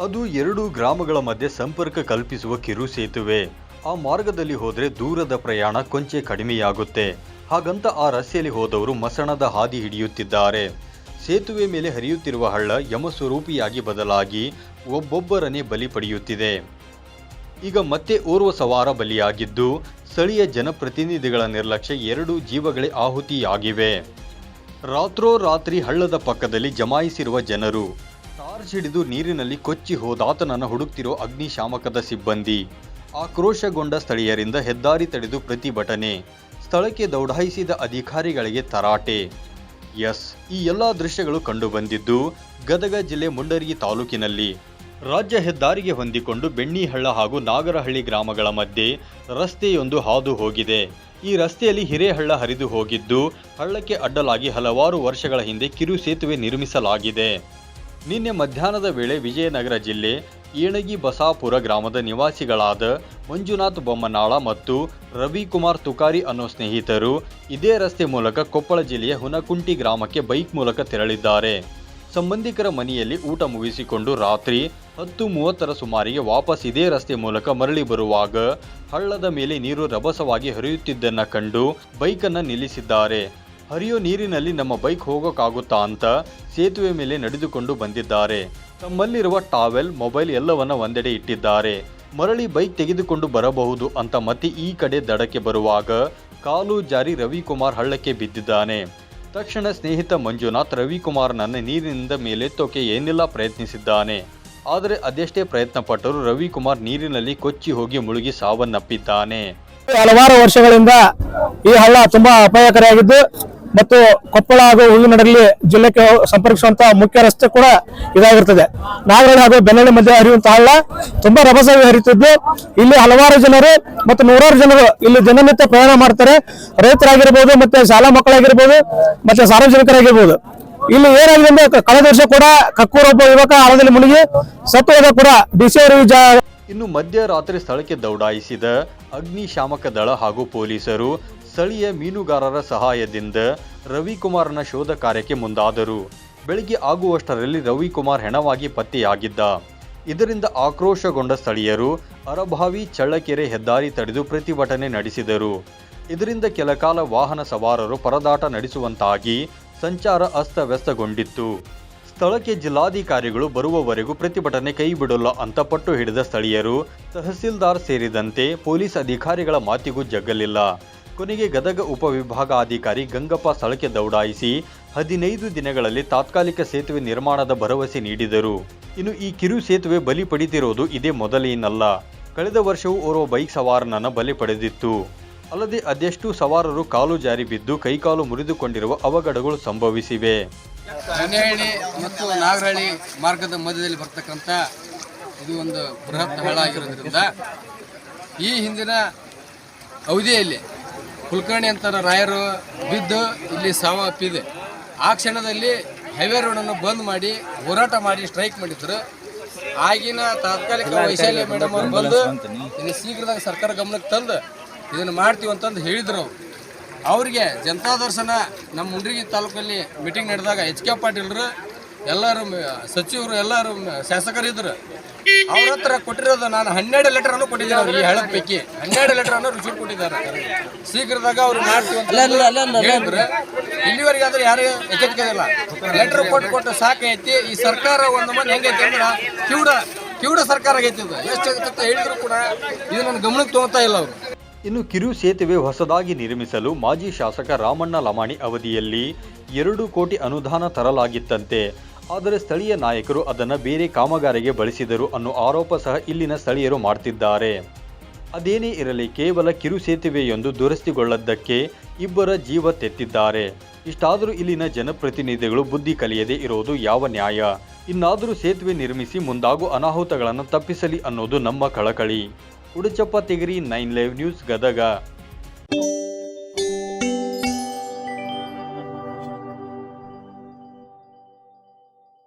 ಅದು ಎರಡು ಗ್ರಾಮಗಳ ಮಧ್ಯೆ ಸಂಪರ್ಕ ಕಲ್ಪಿಸುವ ಕಿರು ಸೇತುವೆ. ಆ ಮಾರ್ಗದಲ್ಲಿ ಹೋದರೆ ದೂರದ ಪ್ರಯಾಣ ಕೊಂಚ ಕಡಿಮೆಯಾಗುತ್ತೆ. ಹಾಗಂತ ಆ ರಸ್ತೆಯಲ್ಲಿ ಹೋದವರು ಮಸಣದ ಹಾದಿ ಹಿಡಿಯುತ್ತಿದ್ದಾರೆ. ಸೇತುವೆ ಮೇಲೆ ಹರಿಯುತ್ತಿರುವ ಹಳ್ಳ ಯಮಸ್ವರೂಪಿಯಾಗಿ ಬದಲಾಗಿ ಒಬ್ಬೊಬ್ಬರನ್ನೇ ಬಲಿ ಪಡೆಯುತ್ತಿದೆ. ಈಗ ಮತ್ತೆ ಓರ್ವ ಸವಾರ ಬಲಿಯಾಗಿದ್ದು, ಸ್ಥಳೀಯ ಜನಪ್ರತಿನಿಧಿಗಳ ನಿರ್ಲಕ್ಷ್ಯ ಎರಡು ಜೀವಗಳೇ ಆಹುತಿಯಾಗಿವೆ. ರಾತ್ರೋರಾತ್ರಿ ಹಳ್ಳದ ಪಕ್ಕದಲ್ಲಿ ಜಮಾಯಿಸಿರುವ ಜನರು ಟಾರ್ಚ್ ಹಿಡಿದು ನೀರಿನಲ್ಲಿ ಕೊಚ್ಚಿ ಹೋದಾತನನ್ನು ಹುಡುಕ್ತಿರೋ ಅಗ್ನಿಶಾಮಕದ ಸಿಬ್ಬಂದಿ. ಆಕ್ರೋಶಗೊಂಡ ಸ್ಥಳೀಯರಿಂದ ಹೆದ್ದಾರಿ ತಡೆದು ಪ್ರತಿಭಟನೆ. ಸ್ಥಳಕ್ಕೆ ದೌಡಾಯಿಸಿದ ಅಧಿಕಾರಿಗಳಿಗೆ ತರಾಟೆ. ಎಸ್. ಈ ಎಲ್ಲ ದೃಶ್ಯಗಳು ಕಂಡುಬಂದಿದ್ದು, ಗದಗ ಜಿಲ್ಲೆ ಮುಂಡರಗಿ ತಾಲೂಕಿನಲ್ಲಿ. ರಾಜ್ಯ ಹೆದ್ದಾರಿಗೆ ಹೊಂದಿಕೊಂಡು ಬೆಣ್ಣಿಹಳ್ಳ ಹಾಗೂ ನಾಗರಹಳ್ಳಿ ಗ್ರಾಮಗಳ ಮಧ್ಯೆ ರಸ್ತೆಯೊಂದು ಹಾದು ಹೋಗಿದೆ. ಈ ರಸ್ತೆಯಲ್ಲಿ ಹಿರೇಹಳ್ಳ ಹರಿದು ಹೋಗಿದ್ದು, ಹಳ್ಳಕ್ಕೆ ಅಡ್ಡಲಾಗಿ ಹಲವಾರು ವರ್ಷಗಳ ಹಿಂದೆ ಕಿರು ಸೇತುವೆ ನಿರ್ಮಿಸಲಾಗಿದೆ. ನಿನ್ನೆ ಮಧ್ಯಾಹ್ನದ ವೇಳೆ ವಿಜಯನಗರ ಜಿಲ್ಲೆ ಏಣಗಿ ಬಸಾಪುರ ಗ್ರಾಮದ ನಿವಾಸಿಗಳಾದ ಮಂಜುನಾಥ್ ಬೊಮ್ಮನಾಳ ಮತ್ತು ರವಿಕುಮಾರ್ ತುಕಾರಿ ಅನ್ನೋ ಸ್ನೇಹಿತರು ಇದೇ ರಸ್ತೆ ಮೂಲಕ ಕೊಪ್ಪಳ ಜಿಲ್ಲೆಯ ಹುನಕುಂಟಿ ಗ್ರಾಮಕ್ಕೆ ಬೈಕ್ ಮೂಲಕ ತೆರಳಿದ್ದಾರೆ. ಸಂಬಂಧಿಕರ ಮನೆಯಲ್ಲಿ ಊಟ ಮುಗಿಸಿಕೊಂಡು ರಾತ್ರಿ ಹತ್ತು ಮೂವತ್ತರ ಸುಮಾರಿಗೆ ವಾಪಸ್ ಇದೇ ರಸ್ತೆ ಮೂಲಕ ಮರಳಿ ಬರುವಾಗ ಹಳ್ಳದ ಮೇಲೆ ನೀರು ರಭಸವಾಗಿ ಹರಿಯುತ್ತಿದ್ದನ್ನ ಕಂಡು ಬೈಕನ್ನು ನಿಲ್ಲಿಸಿದ್ದಾರೆ. ಹರಿಯೋ ನೀರಿನಲ್ಲಿ ನಮ್ಮ ಬೈಕ್ ಹೋಗೋಕ್ಕಾಗುತ್ತಾ ಅಂತ ಸೇತುವೆ ಮೇಲೆ ನಡೆದುಕೊಂಡು ಬಂದಿದ್ದಾರೆ. ತಮ್ಮಲ್ಲಿರುವ ಟಾವೆಲ್, ಮೊಬೈಲ್ ಎಲ್ಲವನ್ನ ಒಂದೆಡೆ ಇಟ್ಟಿದ್ದಾರೆ. ಮರಳಿ ಬೈಕ್ ತೆಗೆದುಕೊಂಡು ಬರಬಹುದು ಅಂತ ಮತ್ತೆ ಈ ಕಡೆ ದಡಕ್ಕೆ ಬರುವಾಗ ಕಾಲು ಜಾರಿ ರವಿಕುಮಾರ್ ಹಳ್ಳಕ್ಕೆ ಬಿದ್ದಿದ್ದಾನೆ. ತಕ್ಷಣ ಸ್ನೇಹಿತ ಮಂಜುನಾಥ್ ರವಿಕುಮಾರ್ನನ್ನು ನೀರಿನಿಂದ ಮೇಲೆತ್ತೋಕೆ ಏನೆಲ್ಲ ಪ್ರಯತ್ನಿಸಿದ್ದಾನೆ. ಆದರೆ ಅದೆಷ್ಟೇ ಪ್ರಯತ್ನ ಪಟ್ಟರೂ ರವಿಕುಮಾರ್ ನೀರಿನಲ್ಲಿ ಕೊಚ್ಚಿ ಹೋಗಿ ಮುಳುಗಿ ಸಾವನ್ನಪ್ಪಿದ್ದಾನೆ. ಹಲವಾರು ವರ್ಷಗಳಿಂದ ಈ ಹಳ್ಳ ತುಂಬಾ ಅಪಾಯಕಾರಿಯಾಗಿದ್ದು ಮತ್ತು ಕೊಪ್ಪಳ ಹಾಗೂ ಹುಲ್ಲಿನಡಲ್ಲಿ ಜಿಲ್ಲೆಗೆ ಸಂಪರ್ಕಿಸುವಂತ ಮುಖ್ಯ ರಸ್ತೆ ಕೂಡ ಇದಾಗಿರ್ತದೆ. ನಾಗರಹಳ್ಳಿ ಹಾಗೂ ಬೆನ್ನಳ್ಳಿ ಮಧ್ಯೆ ಹರಿಯುವಂತಹ ಹಳ್ಳ ತುಂಬಾ ರಭಸವಾಗಿ ಹರಿಯುತ್ತಿದ್ದು, ಇಲ್ಲಿ ಹಲವಾರು ಜನರು ಮತ್ತು ನೂರಾರು ಜನರು ಇಲ್ಲಿ ದಿನನಿತ್ಯ ಪ್ರಯಾಣ ಮಾಡ್ತಾರೆ. ರೈತರಾಗಿರ್ಬೋದು ಮತ್ತೆ ಶಾಲಾ ಮಕ್ಕಳಾಗಿರ್ಬೋದು ಮತ್ತೆ ಸಾರ್ವಜನಿಕರಾಗಿರ್ಬೋದು. ಇಲ್ಲಿ ಏನಾಗಿದೆ ಅಂದ್ರೆ ಕಳೆದ ವರ್ಷ ಕೂಡ ಕಕ್ಕೂರ್ ಒಬ್ಬ ಯುವಕ ಆಳದಲ್ಲಿ ಮುಳುಗಿ ಸತ್ತು ಹೋದ ಕೂಡ ಡಿಸಿ ಇನ್ನು ಮಧ್ಯರಾತ್ರಿ ಸ್ಥಳಕ್ಕೆ ದೌಡಾಯಿಸಿದ ಅಗ್ನಿಶಾಮಕ ದಳ ಹಾಗೂ ಪೊಲೀಸರು ಸ್ಥಳೀಯ ಮೀನುಗಾರರ ಸಹಾಯದಿಂದ ರವಿಕುಮಾರ್ನ ಶೋಧ ಕಾರ್ಯಕ್ಕೆ ಮುಂದಾದರು. ಬೆಳಿಗ್ಗೆ ಆಗುವಷ್ಟರಲ್ಲಿ ರವಿಕುಮಾರ್ ಹೆಣವಾಗಿ ಪತ್ತೆಯಾಗಿದ್ದ. ಇದರಿಂದ ಆಕ್ರೋಶಗೊಂಡ ಸ್ಥಳೀಯರು ಅರಭಾವಿ ಚಳ್ಳಕೆರೆ ಹೆದ್ದಾರಿ ತಡೆದು ಪ್ರತಿಭಟನೆ ನಡೆಸಿದರು. ಇದರಿಂದ ಕೆಲಕಾಲ ವಾಹನ ಸವಾರರು ಪರದಾಟ ನಡೆಸುವಂತಾಗಿ ಸಂಚಾರ ಅಸ್ತವ್ಯಸ್ತಗೊಂಡಿತ್ತು. ಸ್ಥಳಕ್ಕೆ ಜಿಲ್ಲಾಧಿಕಾರಿಗಳು ಬರುವವರೆಗೂ ಪ್ರತಿಭಟನೆ ಕೈಬಿಡಲ್ಲ ಅಂತ ಪಟ್ಟು ಹಿಡಿದ ಸ್ಥಳೀಯರು ತಹಸೀಲ್ದಾರ್ ಸೇರಿದಂತೆ ಪೊಲೀಸ್ ಅಧಿಕಾರಿಗಳ ಮಾತಿಗೂ ಜಗ್ಗಲಿಲ್ಲ. ಕೊನೆಗೆ ಗದಗ ಉಪವಿಭಾಗಾಧಿಕಾರಿ ಗಂಗಪ್ಪ ಸ್ಥಳಕ್ಕೆ ದೌಡಾಯಿಸಿ ಹದಿನೈದು ದಿನಗಳಲ್ಲಿ ತಾತ್ಕಾಲಿಕ ಸೇತುವೆ ನಿರ್ಮಾಣದ ಭರವಸೆ ನೀಡಿದರು. ಇನ್ನು ಈ ಕಿರು ಸೇತುವೆ ಬಲಿ ಪಡೆದಿರೋದು ಇದೇ ಮೊದಲೇನಲ್ಲ. ಕಳೆದ ವರ್ಷವೂ ಓರ್ವ ಬೈಕ್ ಸವಾರನನ್ನು ಬಲಿ ಪಡೆದಿತ್ತು. ಅಲ್ಲದೆ ಅದೆಷ್ಟು ಸವಾರರು ಕಾಲು ಜಾರಿ ಬಿದ್ದು ಕೈಕಾಲು ಮುರಿದುಕೊಂಡಿರುವ ಅವಘಡಗಳು ಸಂಭವಿಸಿವೆ. ಮತ್ತು ನಾಗರಹಳ್ಳಿ ಮಾರ್ಗದ ಮಧ್ಯದಲ್ಲಿ ಬರ್ತಕ್ಕಂಥ ಇದು ಒಂದು ಬೃಹತ್ ಹಾಳಾಗಿರೋದ್ರಿಂದ ಈ ಹಿಂದಿನ ಅವಧಿಯಲ್ಲಿ ಕುಲಕರ್ಣಿ ಅಂತ ರಾಯರು ಬಿದ್ದು ಇಲ್ಲಿ ಸಾವಪ್ಪಿದೆ ಆ ಕ್ಷಣದಲ್ಲಿ ಹೈವೇ ರೋಡನ್ನು ಬಂದ್ ಮಾಡಿ ಹೋರಾಟ ಮಾಡಿ ಸ್ಟ್ರೈಕ್ ಮಾಡಿದ್ರು. ಆಗಿನ ತಾತ್ಕಾಲಿಕ ವೈಶಾಲ್ಯ ಮೇಡಮ್ ಅವರು ಬಂದು ಇಲ್ಲಿ ಶೀಘ್ರದಾಗ ಸರ್ಕಾರ ಗಮನಕ್ಕೆ ತಂದು ಇದನ್ನು ಮಾಡ್ತೀವಿ ಅಂತಂದು ಹೇಳಿದ್ರು ಅವರು. ಅವ್ರಿಗೆ ಜನತಾ ದರ್ಶನ ನಮ್ಮ ಮುಂಡ್ರಿಗಿ ತಾಲೂಕಲ್ಲಿ ಮೀಟಿಂಗ್ ನಡೆದಾಗ ಎಚ್ ಕೆ ಪಾಟೀಲ್ರು ಎಲ್ಲರೂ ಸಚಿವರು ಎಲ್ಲರೂ ಶಾಸಕರಿದ್ದರು ಅವ್ರ ಹತ್ರ ಕೊಟ್ಟಿರೋದು ನಾನು ಹನ್ನೆರಡು ಲೆಟರ್ ಅನ್ನು ಕೊಟ್ಟಿದ್ದೀನಿ ಅವ್ರಿಗೆ ಪೈಕಿ ಹನ್ನೆರಡು ಲೆಟರ್ ಅನ್ನು ರುಚಿ ಕೊಟ್ಟಿದ್ದಾರೆ. ಶೀಘ್ರದಾಗ ಅವ್ರು ಮಾಡ್ತೀವಿ ಹೇಳಿದ್ರು ಇಲ್ಲಿವರೆಗೆ ಆದ್ರೆ ಯಾರು ಎಚ್ಚರಿಕೆ ಇಲ್ಲ ಲೆಟರ್ ಕೊಟ್ಟು ಕೊಟ್ಟು ಸಾಕೈತಿ. ಈ ಸರ್ಕಾರ ಒಂದು ಮನೆ ಹೆಂಗೈತಿ ಅಂದ್ರೆ ಕಿವುಡ ಕಿವುಡ ಸರ್ಕಾರ ಆಗೈತಿ ಇದು ಎಷ್ಟು ಅಂತ ಹೇಳಿದ್ರು ಕೂಡ ಇದು ನನ್ನ ಗಮನಕ್ಕೆ ತಗೋತಾ ಇಲ್ಲ ಅವರು. ಇನ್ನು ಕಿರು ಸೇತುವೆ ಹೊಸದಾಗಿ ನಿರ್ಮಿಸಲು ಮಾಜಿ ಶಾಸಕ ರಾಮಣ್ಣ ಲಮಾಣಿ ಅವಧಿಯಲ್ಲಿ ಎರಡು ಕೋಟಿ ಅನುದಾನ ತರಲಾಗಿತ್ತಂತೆ. ಆದರೆ ಸ್ಥಳೀಯ ನಾಯಕರು ಅದನ್ನು ಬೇರೆ ಕಾಮಗಾರಿಗೆ ಬಳಸಿದರು ಅನ್ನೋ ಆರೋಪ ಸಹ ಇಲ್ಲಿನ ಸ್ಥಳೀಯರು ಮಾಡ್ತಿದ್ದಾರೆ. ಅದೇನೇ ಇರಲಿ ಕೇವಲ ಕಿರು ಸೇತುವೆಯೊಂದು ದುರಸ್ತಿಗೊಳ್ಳದ್ದಕ್ಕೆ ಇಬ್ಬರ ಜೀವ ತೆತ್ತಿದ್ದಾರೆ. ಇಷ್ಟಾದರೂ ಇಲ್ಲಿನ ಜನಪ್ರತಿನಿಧಿಗಳು ಬುದ್ಧಿ ಕಲಿಯದೇ ಇರೋದು ಯಾವ ನ್ಯಾಯ? ಇನ್ನಾದರೂ ಸೇತುವೆ ನಿರ್ಮಿಸಿ ಮುಂದಾಗೂ ಅನಾಹುತಗಳನ್ನು ತಪ್ಪಿಸಲಿ ಅನ್ನೋದು ನಮ್ಮ ಕಳಕಳಿ. Uduchappa, Tegari, nine live news, Gadag.